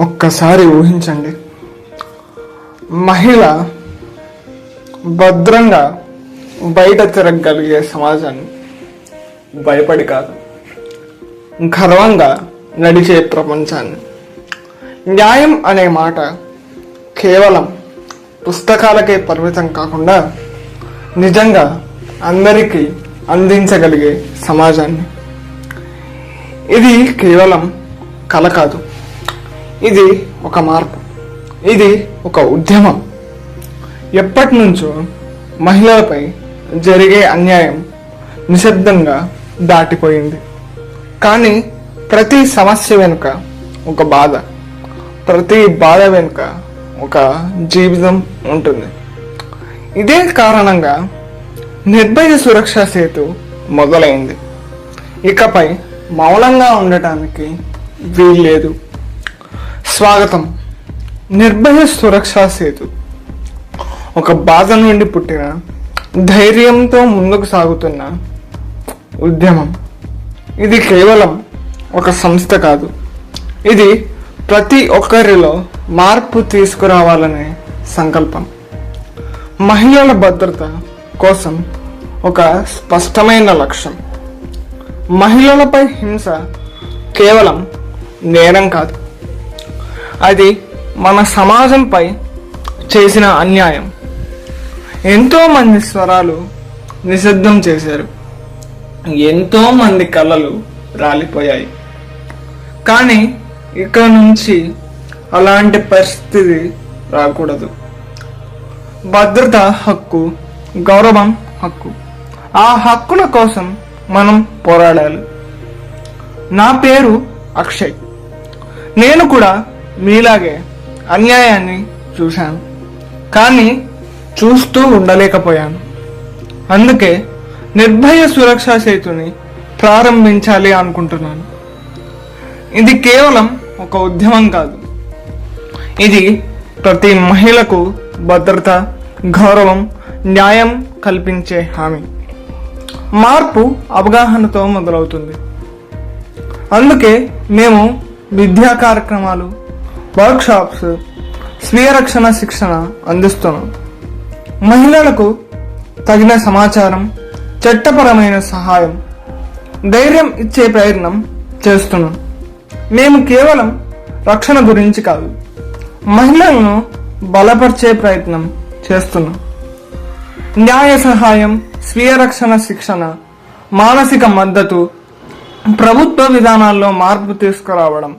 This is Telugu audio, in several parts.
ఒక్కసారి ఊహించండి. మహిళ భద్రంగా బయట తిరగగలిగే సమాజాన్ని భయపడి కాదు. గర్వంగా నడిచే ప్రపంచాన్ని. న్యాయం అనే మాట కేవలం పుస్తకాలకే పరిమితం కాకుండా నిజంగా అందరికీ అందించగలిగే సమాజాన్ని. ఇది కేవలం కల కాదు. ఇది ఒక మార్పు. ఇది ఒక ఉద్యమం. ఎప్పటి నుంచో మహిళలపై జరిగే అన్యాయం నిశ్శబ్దంగా దాటిపోయింది. కానీ ప్రతి సమస్య వెనుక ఒక బాధ. ప్రతి బాధ వెనుక ఒక జీవితం ఉంటుంది. ఇదే కారణంగా నిర్భయ సురక్ష సేతు మొదలైంది. ఇకపై మౌనంగా ఉండటానికి వీల్లేదు. స్వాగతం. నిర్భయ సురక్షా సేతు. ఒక బాధ నుండి పుట్టిన ధైర్యంతో ముందుకు సాగుతున్న ఉద్యమం. ఇది కేవలం ఒక సంస్థ కాదు. ఇది ప్రతి ఒక్కరిలో మార్పు తీసుకురావాలనే సంకల్పం. మహిళల భద్రత కోసం ఒక స్పష్టమైన లక్ష్యం. మహిళలపై హింస కేవలం నేరం కాదు. అది మన సమాజంపై చేసిన అన్యాయం. ఎంతోమంది స్వరాలు నిశ్శబ్దం చేశారు. ఎంతోమంది కళలు రాలిపోయాయి. కానీ ఇక నుంచి అలాంటి పరిస్థితి రాకూడదు. భద్రత హక్కు గౌరవం హక్కు ఆ హక్కుల కోసం మనం పోరాడాలి. నా పేరు అక్షయ్. నేను కూడా మీలాగే అన్యాయాన్ని చూశాను. కానీ చూస్తూ ఉండలేకపోయాను. అందుకే నిర్భయ సురక్షా సేతుని ప్రారంభించాలి అనుకుంటున్నాను. ఇది కేవలం ఒక ఉద్యమం కాదు. ఇది ప్రతి మహిళకు భద్రత గౌరవం న్యాయం కల్పించే హామీ. మార్పు అవగాహనతో మొదలవుతుంది. అందుకే మేము విద్యా కార్యక్రమాలు వర్క్షాప్స్ స్వీయ రక్షణ శిక్షణ అందిస్తున్నాం మహిళలకు తగిన సమాచారం చట్టపరమైన సహాయం ధైర్యం ఇచ్చే ప్రయత్నం చేస్తున్నాం మేము కేవలం రక్షణ గురించి కాదు మహిళలను బలపరిచే ప్రయత్నం చేస్తున్నాం న్యాయ సహాయం స్వీయ రక్షణ శిక్షణ మానసిక మద్దతు ప్రభుత్వ విధానాల్లో మార్పు తీసుకురావడం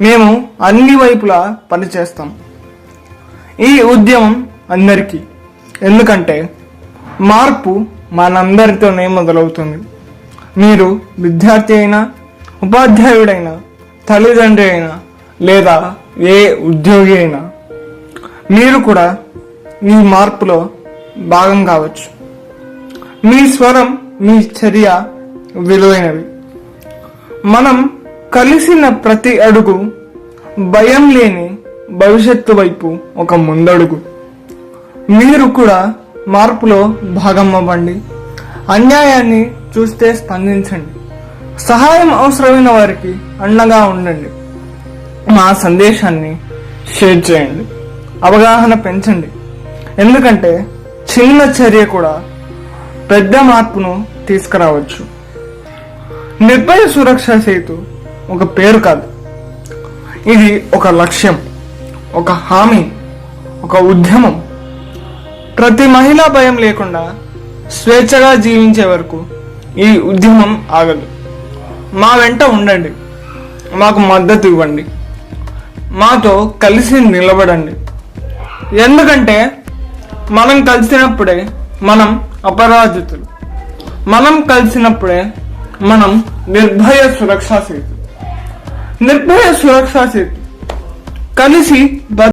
మేము అన్ని వైపులా పనిచేస్తాం ఈ ఉద్యమం అందరికీ. ఎందుకంటే మార్పు మనందరితోనే మొదలవుతుంది. మీరు విద్యార్థి అయినా ఉపాధ్యాయుడైనా తల్లిదండ్రి అయినా లేదా ఏ ఉద్యోగి అయినా మీరు కూడా ఈ మార్పులో భాగం కావచ్చు. మీ స్వరం మీ చర్య విలువైనవి. మనం కలిసిన ప్రతి అడుగు భయం లేని భవిష్యత్తు వైపు ఒక ముందడుగు. మీరు కూడా మార్పులో భాగమవ్వండి అన్యాయాన్ని చూస్తే స్పందించండి. సహాయం అవసరమైన వారికి అండగా ఉండండి. మా సందేశాన్ని షేర్ చేయండి. అవగాహన పెంచండి. ఎందుకంటే చిన్న చర్య కూడా పెద్ద మార్పును తీసుకురావచ్చు. నిర్భయ సురక్ష సేతు ఒక పేరు కాదు. ఇది ఒక లక్ష్యం ఒక హామీ ఒక ఉద్యమం. ప్రతి మహిళా భయం లేకుండా స్వేచ్ఛగా జీవించే వరకు ఈ ఉద్యమం ఆగదు. మా వెంట ఉండండి మాకు మద్దతు ఇవ్వండి మాతో కలిసి నిలబడండి. ఎందుకంటే మనం కలిసినప్పుడే మనం అపరాజితులు. మనం కలిసినప్పుడే మనం నిర్భయ సురక్షా సేతు నిర్భయ సురక్షా సేతు కలిసి భద్ర